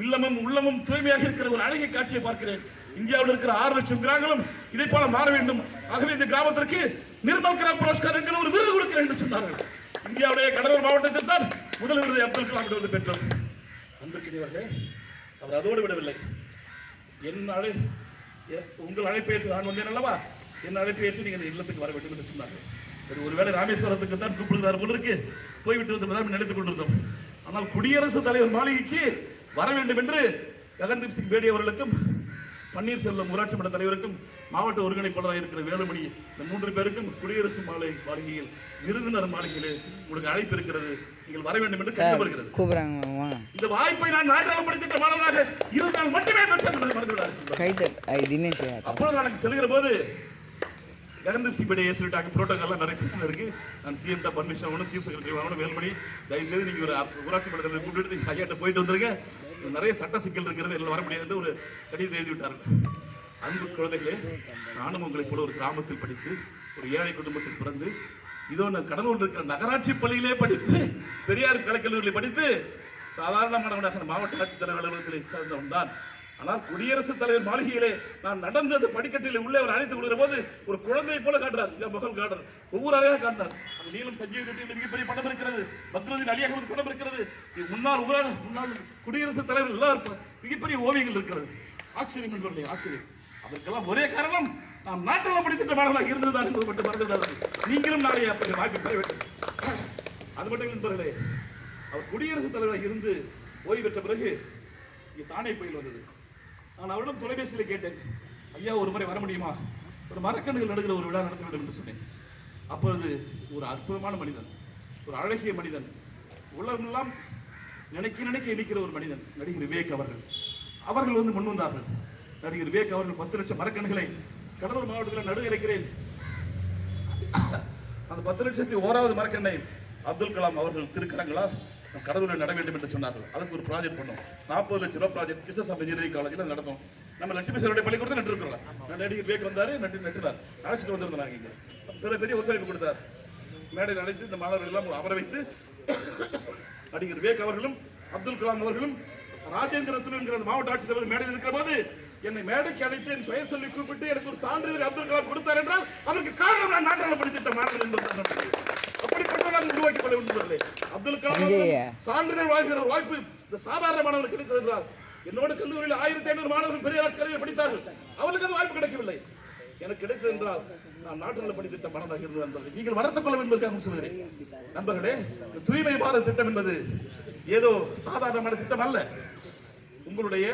S4: உள்ளமும் உள்ளமும் தூய்மையாக இருக்கிற ஒரு அழகிய காட்சியை பார்க்கிறேன். இந்தியாவில் இருக்கிற ஆறு லட்சம் கிராமங்களும் இதை போல மாற வேண்டும். ஆகவே இந்த கிராமத்திற்கு நிர்மல் கிராம் புரஸ்கார் என்கிற ஒரு விருது கொடுக்கிறேன் என்று சொன்னார்கள். இந்தியாவுடைய கடலூர் மாவட்டத்தில் தான் முதல் விருது அப்துல் கலாம் விருது பெற்றோம் அன்புக்கினியவர்களே அவர் அதோடு விடவில்லை. என் அழை எ- உங்கள் அழைப்பை ஏற்று நான் வந்தேன் அல்லவா? என் அழைப்பை ஏற்று நீங்கள் இல்லத்துக்கு வர வேண்டும் என்று சொன்னார்கள். சரி ஒருவேளை ராமேஸ்வரத்துக்கு தான் கூப்பிடுகிறார் போல இருக்கு. போய்விட்டு வந்து நினைத்துக் கொண்டிருந்தோம். ஆனால் குடியரசுத் தலைவர் மாளிகைக்கு வர வேண்டும் என்று ககன்தீப் சிங் பேடி அவர்களுக்கும் பன்னீர்செல்வம் ஊராட்சி மன்ற தலைவருக்கும் மாவட்ட ஒருங்கிணைப்பாளராக இருக்கிற வேலுமணி இந்த மூன்று பேருக்கும் குடியரசு மாலை மாளிகையில் விருந்தினர் மாளிகையில் உங்களுக்கு அழைப்பு இருக்கிறது. நீங்கள் வர வேண்டும் என்று கேட்டு வருகிறது
S1: கூப்பிடுறாங்க மாமா
S4: இந்த வாய்ப்பை நான் நாட்டாளப்படுத்திட்ட மாணவனாக இருந்தால் மட்டுமே அப்பொழுது நான் அங்கு செல்கிற போது ககன்தீப் சிங் பேடியை சொல்லிட்டாங்க நிறைய பிரச்சனை இருக்கு. நான் சிஎம் தான் பர்மிஷன் ஆகணும் சீஃப் செக்ரட்டரி ஆகணும் வேல்மணி தயவுசெய்து நீங்கள் ஒரு ஊராட்சி மன்றத்தில் கூப்பிட்டு நீங்கள் ஐயாட்ட போயிட்டு வந்துருங்க. நிறைய சட்ட சிக்கல் இருக்கிறது எல்லாம் வர முடியாது ஒரு கடிதம் எழுதி விட்டார். அன்பு குழந்தைகளே நானும் உங்களை போல ஒரு கிராமத்தில் படித்து ஒரு ஏழை குடும்பத்தில் பிறந்து இதோ நான் கடலூர் இருக்கிற நகராட்சி பள்ளியிலே படித்து பெரியார் கலைக்கல்லூரியில் படித்து சாதாரண மாவட்ட ஆட்சித்தலைவர் அலுவலகத்தில் சேர்ந்தவன் தான் ஆனால் குடியரசுத் தலைவர் மாளிகையிலே நான் நடந்து அந்த படிக்கட்டில் உள்ளே அவர் அழைத்துக் கொடுக்கிற போது ஒரு குழந்தையை போல காட்டுறார். இந்த முகம் காட்டுறார் ஒவ்வொரு அறையாக காட்டினார் அந்த நீளம் சஞ்சீவ் ரெட்டி மிகப்பெரிய படம் இருக்கிறது. பக்ரதீன் அலி படம் இருக்கிறது. முன்னாள் ஊராக முன்னாள் குடியரசுத் தலைவர் இருப்பார். மிகப்பெரிய ஓவியங்கள் இருக்கிறது. ஆச்சரியம் என்பவர்களே ஆச்சரியம். அதற்கெல்லாம் ஒரே காரணம் நாம் நாட்டில் படித்திட்ட மாணவர்களாக இருந்ததுதான் என்பது மட்டும் மறந்துவிடாது நீங்களும் நாளை அப்படி வாய்ப்பு பெற வேண்டும். அது மட்டும் நண்பர்களே அவர் குடியரசுத் தலைவராக இருந்து ஓய்வு பெற்ற பிறகு இங்கே தானே புயல் வந்தது. நான் அவரிடம் தொலைபேசியில் கேட்டேன். ஐயா ஒரு முறை வர முடியுமா? ஒரு மரக்கண்ணுகள் நடுகிற ஒரு விழா நடத்த வேண்டும் என்று சொன்னேன். அப்பொழுது ஒரு அற்புதமான மனிதன் ஒரு அழகிய மனிதன் உலகமெல்லாம் நினைக்க நினைக்க இணைக்கிற ஒரு மனிதன் நடிகர் விவேக் அவர்கள். அவர்கள் வந்து முன் வந்தார்கள். நடிகர் விவேக் அவர்கள் பத்து லட்சம் மரக்கன்றுகளை கடலூர் மாவட்டத்தில் நடு இருக்கிறேன் அந்த பத்து லட்சத்தி ஓராவது மரக்கண்ணை அப்துல் கலாம் அவர்கள் திருக்கரங்களால் கடவுளை நட வேண்டும் என்று சொன்னார்கள். அதுக்கு ஒரு ப்ராஜெக்ட் பண்ணோம். நாற்பது லட்சம் ரூபாய் ப்ராஜெக்ட் கிருஷ்ணசாமி இன்ஜினியரிங் காலேஜில் நடந்தோம். நம்ம லட்சுமி சாருடைய பள்ளிக்கூடத்தில் நட்டுருக்கிறோம் நடிகர் விவேக் வந்தார் நட்டு நட்டுனார். அழைச்சிட்டு வந்திருந்தோம் நாங்கள் இங்கே. பெரிய பெரிய ஒத்துழைப்பு கொடுத்தார். மேடையில் அழைத்து இந்த மாணவர்கள் எல்லாம் அமர வைத்து நடிகர் விவேக் அவர்களும் அப்துல் கலாம் அவர்களும் ராஜேந்திர துணு என்கிற அந்த மாவட்ட ஆட்சித்தலைவர் மேடையில் இருக்கிற போது என்னை மேடைக்கு அழைத்து என் பெயர் சொல்லி கூப்பிட்டு எனக்கு ஒரு சான்றிதழ் அப்துல் கலாம் கொடுத்தார் என்றால் அதற்கு காரணம் நான் நாட்டாள படித்திட்ட மாணவர் என்பதுதான் அப்படிப்பட்டவர்கள் உருவாக்கி கொள்ள அப்துல் கலாம் சான்றிதழ் வாழ்கிற வாய்ப்பு இந்த சாதாரண மாணவர்களுக்கு கிடைத்தது என்றால் என்னோட கல்லூரியில் ஆயிரத்தி ஐநூறு மாணவர்கள் பெரியார் கல்வியில் படித்தார்கள். அவர்களுக்கு அது வாய்ப்பு கிடைக்கவில்லை. எனக்கு கிடைத்தது என்றால் நான் நாட்டில் படித்திட்ட மாணவராக இருந்தது நண்பர்களே நீங்கள் வளர்த்துக் கொள்ள என்பதற்காக சொல்கிறேன் நண்பர்களே தூய்மை பாரத திட்டம் என்பது ஏதோ சாதாரணமான திட்டம் அல்ல. உங்களுடைய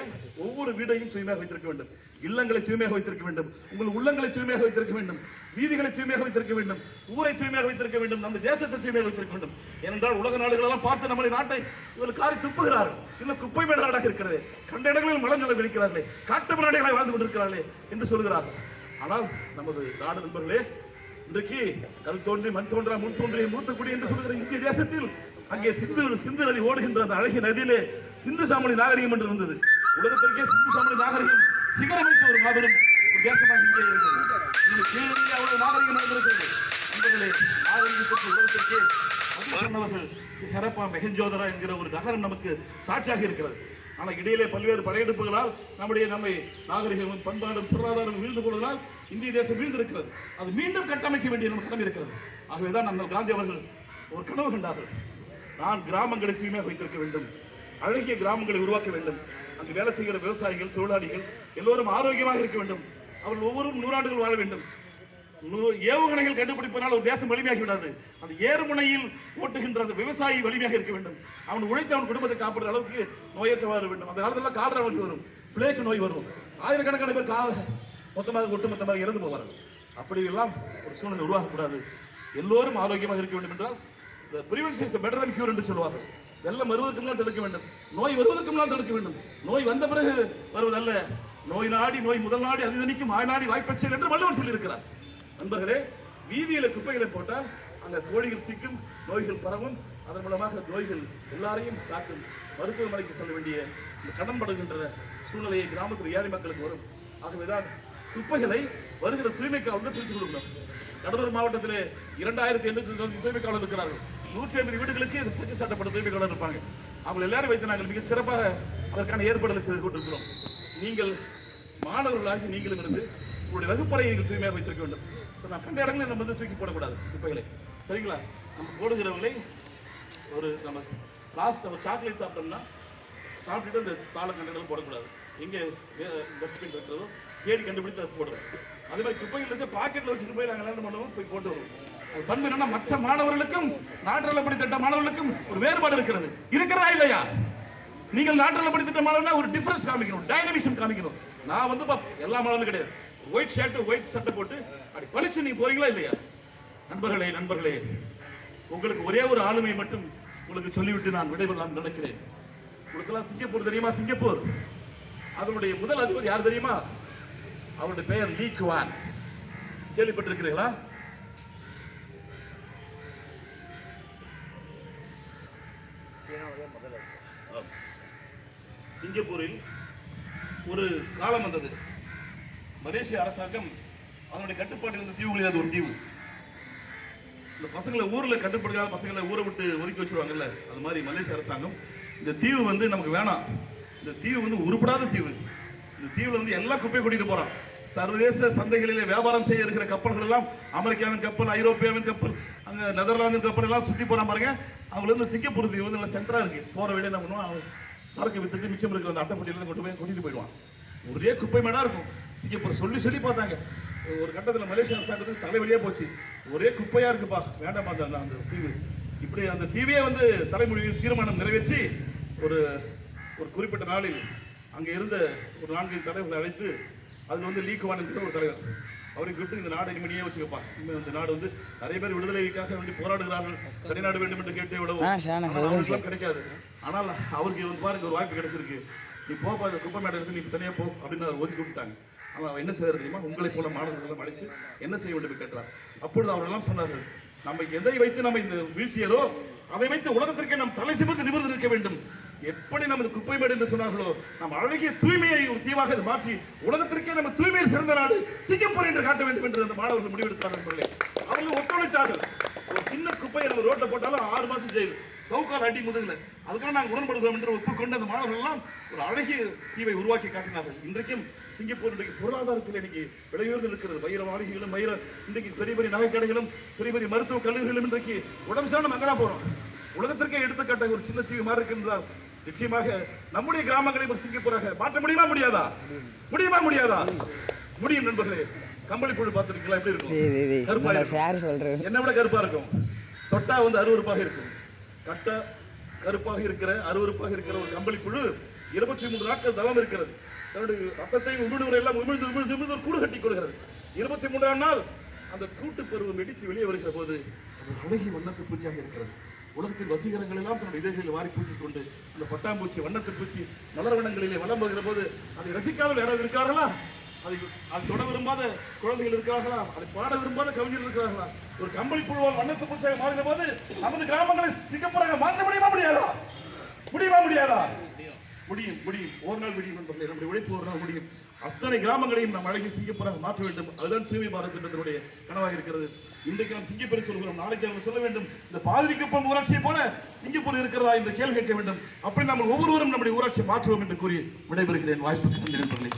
S4: ஒவ்வொரு வீடையும் தூய்மையாக வைத்திருக்க வேண்டும். இல்லங்களை தூய்மையாக வைத்திருக்க வேண்டும். உங்கள் உள்ளங்களை தூய்மையாக வைத்திருக்க வேண்டும். வீதிகளை தூய்மையாக வைத்திருக்க வேண்டும். ஊரை தூய்மையாக வைத்திருக்க வேண்டும். நம்ம தேசத்தை தூய்மையாக வைத்திருக்க வேண்டும். ஏனென்றால் உலக நாடுகளெல்லாம் பார்த்து நம்முடைய நாட்டை இவர்கள் காரி துப்புகிறார்கள். இன்னும் குப்பை மேட நாடாக இருக்கிறது. கண்ட இடங்களில் மலம் நிலம் இருக்கிறார்களே காட்டு நாடுகளாக வாழ்ந்து கொண்டிருக்கிறார்களே என்று சொல்கிறார்கள். ஆனால் நமது நாடு நண்பர்களே இன்றைக்கு கல் தோன்றி மண் தோன்றா முன் தோன்றிய மூத்தக்குடி என்று சொல்கிற இந்திய தேசத்தில் அங்கே சிந்து சிந்து நதி ஓடுகின்ற அந்த அழகிய நதியிலே சிந்து சாமணி நாகரிகம் என்று இருந்தது. உலகத்திற்கே சிந்து சாமணி நாகரிகம். சிகரமைத்த ஒரு மாபெரும் ஒரு தேசமாக இங்கே இந்த கீழிருந்து அவ்வளவு நாகரிகம் நடந்திருக்கிறது என்பதிலே நாகரிகத்திற்கு உலகத்திற்கே சொன்னவர்கள் ஹெரப்பா மெஹஞ்சோதரா என்கிற ஒரு நகரம் நமக்கு சாட்சியாக இருக்கிறது. ஆனால் இடையிலே பல்வேறு படையெடுப்புகளால் நம்முடைய நம்மை நாகரிகமும் பண்பாடும் பொருளாதாரம் வீழ்ந்து கொள்வதால் இந்திய தேசம் வீழ்ந்திருக்கிறது. அது மீண்டும் கட்டமைக்க வேண்டிய நம்ம கடமை இருக்கிறது. ஆகவேதான் நம்ம காந்தி அவர்கள் ஒரு கனவு கண்டார்கள். நான் கிராமங்களுக்கு வைத்திருக்க வேண்டும். அழகிய கிராமங்களை உருவாக்க வேண்டும். அங்கு வேலை செய்கிற விவசாயிகள் தொழிலாளிகள் எல்லோரும் ஆரோக்கியமாக இருக்க வேண்டும். அவர்கள் ஒவ்வொரு நூறாண்டுகள் வாழ வேண்டும். ஏவுகணைகள் கண்டுபிடிப்பதனால் ஒரு தேசம் வலிமையாகி விடாது அந்த ஏறுமுனையில் ஓட்டுகின்ற அந்த விவசாயி வலிமையாக இருக்க வேண்டும். அவன் உழைத்து அவன் குடும்பத்தை காப்பாடுற அளவுக்கு நோயற்ற வாழ வேண்டும். அந்த காலத்துல காலரா நோய் வரும். பிளேக் நோய் வரும். ஆயிரக்கணக்கான பேர் கா மொத்தமாக ஒட்டுமொத்தமாக இறந்து போவார்கள். அப்படி எல்லாம் ஒரு சூழ்நிலை உருவாகக்கூடாது. எல்லோரும் ஆரோக்கியமாக இருக்க வேண்டும் என்றால் the prevention is the better என்று சொல்வார்கள் வெள்ளம் வருவதற்கு முன்னால் தடுக்க வேண்டும் நோய் வருவதற்கு முன்னால் தடுக்க வேண்டும் நோய் வந்த பிறகு வருவதல்ல நோய் நாடி நோய் முதல் நாடி அதிதனிக்கும் ஆய் நாடி வாய்ப்பச்சல் என்று வள்ளுவர் சொல்லியிருக்கிறார் நண்பர்களே வீதியில குப்பைகளை போட்டால் அந்த கோழிகள் சிக்கும் நோய்கள் பரவும் அதன் மூலமாக நோய்கள் எல்லாரையும் தாக்கும் மருத்துவமனைக்கு செல்ல வேண்டிய கடன் படுகின்ற சூழ்நிலையை கிராமத்தில் ஏழை மக்களுக்கு வரும் ஆகவேதான் குப்பைகளை வருகிற தூய்மை காவலர்கள் பிரித்து கொடுக்கணும் கடலூர் மாவட்டத்திலே இரண்டாயிரத்தி எண்ணூற்றி தூய்மை காவலர் இருக்கிறார்கள் நூற்றி ஐம்பது வீடுகளுக்கு இது புதிய சட்டப்பட்ட தூய்மை இருப்பாங்க. அவங்க எல்லாரும் வைத்து நாங்கள் மிக சிறப்பாக அதற்கான ஏற்பாடுகளை செய்து கொண்டிருக்கிறோம் நீங்கள் மாணவர்களாகி நீங்களும் இருந்து உங்களுடைய வகுப்பறையை நீங்கள் தூய்மையாக வைத்திருக்க வேண்டும். ஸோ நான் கண்ட இடங்களில் நம்ம வந்து தூக்கி போடக்கூடாது குப்பைகளை. சரிங்களா? நம்ம போடுகிறவங்களை ஒரு நம்ம லாஸ்ட் நம்ம சாக்லேட் சாப்பிட்டோம்னா சாப்பிட்டுட்டு அந்த தாள கண்டங்கள் போடக்கூடாது. எங்கே டஸ்ட்பின் இருக்கிறதோ கேடு கண்டுபிடித்து அதை போடுறோம். அதே மாதிரி குப்பைகள் இருந்து பாக்கெட்டில் வச்சுட்டு போய் நாங்கள் என்ன பண்ணுவோம்? போய் போட்டு வருவோம். பண்பு என்னன்னா மற்ற மாணவர்களுக்கும் நாட்டில் படித்திட்ட மாணவர்களுக்கும் ஒரு வேறுபாடு இருக்கிறது. இருக்கிறதா இல்லையா? நீங்கள் நாட்டில் படித்திட்ட மாணவர்கள் ஒரு டிஃபரன்ஸ் காமிக்கணும் டைனமிசம் காமிக்கணும். நான் வந்து எல்லா மாணவர்களும் கிடையாது. ஒயிட் ஷர்ட் ஒயிட் சட்டை போட்டு அப்படி பளிச்சு நீங்க போறீங்களா இல்லையா? நண்பர்களே நண்பர்களே உங்களுக்கு ஒரே ஒரு ஆளுமை மட்டும் உங்களுக்கு சொல்லிவிட்டு நான் விடைபெறலாம் நினைக்கிறேன். உங்களுக்கெல்லாம் சிங்கப்பூர் தெரியுமா? சிங்கப்பூர். அதனுடைய முதல் அதிபர் யார் தெரியுமா? அவருடைய பெயர் லீ குவான். கேள்விப்பட்டிருக்கிறீங்களா சிங்கப்பூரில் ஒரு காலம் வந்தது. மலேசிய அரசாங்கம் அதனுடைய கட்டுப்பாட்டில் இருந்த தீவுகள் அது ஒரு தீவு. இந்த பசங்களை ஊரில் கட்டுப்படுத்தாத பசங்களை ஊரை விட்டு ஒதுக்கி வச்சிருவாங்கல்ல அது மாதிரி மலேசிய அரசாங்கம் இந்த தீவு வந்து நமக்கு வேணாம். இந்த தீவு வந்து உருப்படாத தீவு. இந்த தீவில் வந்து எல்லா குப்பையும் கூட்டிகிட்டு போகிறான் சர்வதேச சந்தைகளிலே வியாபாரம் செய்ய இருக்கிற கப்பல்கள் எல்லாம் அமெரிக்காவின் கப்பல் ஐரோப்பியாவின் கப்பல் அங்கே நெதர்லாந்தின் கப்பல் எல்லாம் சுற்றி போகிறான் பாருங்க. அவங்கள இருந்து சிங்கப்பூர் தீவு வந்து நல்லா சென்டராக இருக்குது போகிற வழியில என்ன பண்ணுவோம் சரக்கு வித்துட்டு மிச்சம் இருக்கிற அந்த அட்டைப்பட்டியில கொண்டு போய் கூட்டிட்டு போயிடுவான். ஒரே குப்பை மேடா இருக்கும். சிங்கப்பூர் சொல்லி சொல்லி பார்த்தாங்க. ஒரு கட்டத்தில் மலேசியா அரசாங்கத்துக்கு தலைவலியா போச்சு. ஒரே குப்பையா இருக்குப்பா. வேண்டாமா அந்த அந்த தீவு. இப்படி அந்த தீவையே வந்து தலைமொழி தீர்மானம் நிறைவேற்றி ஒரு ஒரு குறிப்பிட்ட நாளில் அங்கே இருந்த ஒரு நான்கு தலைவர்களை அழைத்து அதில் வந்து லீக்குவான் என்கிற ஒரு தலைவர். அவரை கூப்பிட்டு இந்த நாடு இனிமேயே வச்சுக்கப்பா. இனிமே இந்த நாடு வந்து நிறைய பேர் விடுதலைக்காக வேண்டி போராடுகிறார்கள். தனிநாடு வேண்டும் என்று கேட்டே விடவும். கிடைக்காது. ஆனால் அவருக்கு வந்து பாருங்க ஒரு வாய்ப்பு கிடைச்சிருக்கு. நீ போப்பா இந்த குப்பை மேடம் நீ தனியாக போ அப்படின்னு அவர் ஒதுக்கி விட்டாங்க ஆனால் அவன் என்ன செய்யறது தெரியுமா? உங்களை போல மாணவர்களை அழைத்து என்ன செய்ய வேண்டும் என்று கேட்டார் அப்பொழுது அவரெல்லாம் சொன்னார்கள் நம்ம எதை வைத்து நம்ம இந்த வீழ்த்தியதோ அதை வைத்து உலகத்திற்கே நாம் தலை சிமந்து நிமிர்ந்து நிற்க வேண்டும். எப்படி நமது குப்பை மேடு என்று சொன்னார்களோ நாம் அழகிய தூய்மையை ஒரு தீவாக இது மாற்றி உலகத்திற்கே நம்ம தூய்மையில் சிறந்த நாடு சிங்கப்பூர் என்று காட்ட வேண்டும் என்று அந்த மாணவர்கள் முடிவெடுத்தார்கள் அவர்கள் ஒத்துழைத்தார்கள். ஒரு சின்ன குப்பையை நம்ம ரோட்டில் போட்டாலும் ஆறு மாதம் செய்யுது சவுக்கால் அடி முதுகுல. அதுக்காக நாங்கள் உடன்படுகிறோம் என்று ஒப்புக்கொண்டு அந்த மாணவர்கள் எல்லாம் ஒரு அழகிய தீவை உருவாக்கி காட்டினார்கள். இன்றைக்கும் சிங்கப்பூர் இன்றைக்கு பொருளாதாரத்தில் இன்னைக்கு விலையுயர்ந்து இருக்கிறது வைர மாளிகைகளும் வைர இன்றைக்கு பெரிய பெரிய நகைக்கடைகளும் பெரிய பெரிய மருத்துவ கல்லூரிகளும் இன்றைக்கு உடம்பு சார்ந்த அங்கே தான் போறோம். உலகத்திற்கே எடுத்துக்காட்ட ஒரு சின்ன தீவு மாதிரி இருக்கின்றால் நிச்சயமாக நம்முடைய கிராமங்களை ஒரு சிங்கப்பூராக மாற்ற முடியுமா முடியாதா? முடியுமா முடியாதா? முடியும் நண்பர்களே. கம்பளி புழு பார்த்துருக்கீங்களா? எப்படி இருக்கும்? என்னை விட கருப்பா இருக்கும்? தொட்டா வந்து அருவருப்பாக இருக்கும். கட்ட கருப்பாக இருக்கிற அருவருப்பாக இருக்கிற ஒரு கம்பளி புழு இருபத்தி மூன்று நாட்கள் தவம் இருக்கிறது. தன்னுடைய ரத்தத்தை உமிழ்நீரை எல்லாம் உமிழ்ந்து உமிழ்ந்து உமிழ்ந்து ஒரு கூடு கட்டி கொடுக்கிறது இருபத்தி மூன்றாம் நாள் அந்த கூட்டு பருவம் வெடித்து வெளியே வருகிற போது அது அழகி வண்ணத்து பூச்சியாக இருக்கிறது. உலகத்தின் வசீகரங்கள் எல்லாம் தன்னுடைய இதழ்களில் வாரி பூசிக்கொண்டு அந்த பட்டாம்பூச்சி வண்ணத்து பூச்சி மலர் வண்ணங்களிலே வளம் வருகிற போது அதை ரசிக்காமல் யாராவது இருக்கார்களா? அதை அது தொட விரும்பாத குழந்தைகள் இருக்கிறார்களா? அதை பாட விரும்பாத கவிஞர்கள் இருக்கிறார்களா? ஒரு கம்பளி புழுவால் வண்ணத்து புதுசாக மாறின போது நமது கிராமங்களை சிங்கப்பூராக மாற்ற முடியுமா முடியாதா? முடியுமா முடியாதா? முடியும் முடியும். ஒரு நாள் முடியும் என்பதில் நம்முடைய உழைப்பு ஒரு நாள் முடியும். அத்தனை கிராமங்களையும் நாம் அழகி சிங்கப்பூராக மாற்ற வேண்டும். அதுதான் தூய்மை பாரத் திட்டத்தினுடைய கனவாக இருக்கிறது. இன்றைக்கு நாம் சிங்கப்பூரை சொல்கிறோம். நாளைக்கு நம்ம சொல்ல வேண்டும் இந்த பாதிரிக்குப்பம் ஊராட்சியை போல சிங்கப்பூர் இருக்கிறதா என்று கேள்வி கேட்க வேண்டும். அப்படி நாம் ஒவ்வொருவரும் நம்முடைய ஊராட்சியை மாற்றுவோம் என்று கூறி விடைபெறுகிறேன். வாய்ப்புக்கு நன்றி நண்பர்களே